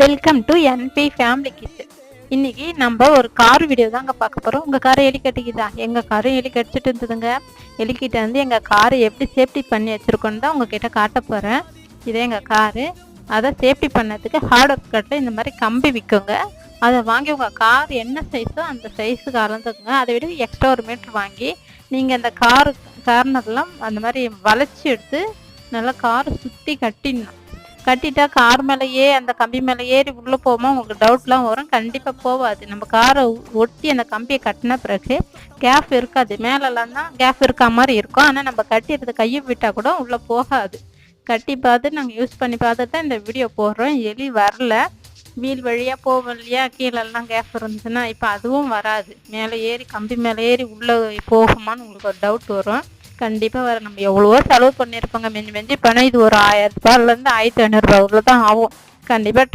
Welcome to NP family kitchen இன்னைக்கு நம்ம ஒரு கார் வீடியோ தாங்க பார்க்க போகிறோம் உங்கள் காரை எலி கட்டிக்குதா? எங்கள் காரும் எலி கடிச்சிட்டு இருந்ததுங்க. எலிக்கிட்ட வந்து எங்கள் காரை எப்படி சேஃப்டி பண்ணி வச்சுருக்கோன்னு தான் உங்ககிட்ட காட்ட போகிறேன் இதே எங்கள் காரு அதை சேஃப்டி பண்ணதுக்கு ஹார்ட் ஒர்க் கட்டில் இந்த மாதிரி கம்பி விற்குங்க அதை வாங்கி உங்கள் கார் என்ன சைஸோ அந்த சைஸுக்கு அளந்துக்குங்க. அதை விட எக்ஸ்ட்ரா ஒரு மீட்ரு வாங்கி நீங்கள் அந்த காரு கார்னர்லாம் அந்த மாதிரி வளைச்சி எடுத்து நல்லா காரை சுற்றி கட்டிடணும். கட்டிட்டா கார் மேலேயே அந்த கம்பி மேலே ஏறி உள்ளே போகாம உங்களுக்கு டவுட்லாம் வரும். கண்டிப்பாக போகாது நம்ம காரை ஒட்டி அந்த கம்பியை கட்டின பிறகு கேப் இருக்காது. மேலெல்லாம் தான் கேப் இருக்க மாதிரி இருக்கும். ஆனால் நம்ம கட்டிடுறது கையை விட்டால் கூட உள்ளே போகாது. கட்டி பார்த்து நாங்கள் யூஸ் பண்ணி பார்த்துட்டு தான் இந்த வீடியோ போடுறோம். எலி வரல. வீல் வழியாக போவோம் இல்லையா கீழெல்லாம் கேப் இருந்துச்சுன்னா இப்போ அதுவும் வராது. மேலே ஏறி கம்பி மேலே ஏறி உள்ளே போகுமான்னு உங்களுக்கு ஒரு டவுட் வரும். கண்டிப்பாக வர நம்ம எவ்வளவோ செலவு பண்ணியிருப்போங்க. மிஞ்சி மிஞ்சி பணம் இது ஒரு ஆயிரம் ரூபாயிலேருந்து ஆயிரத்தி ஐநூறுரூவா தான் ஆகும். கண்டிப்பாக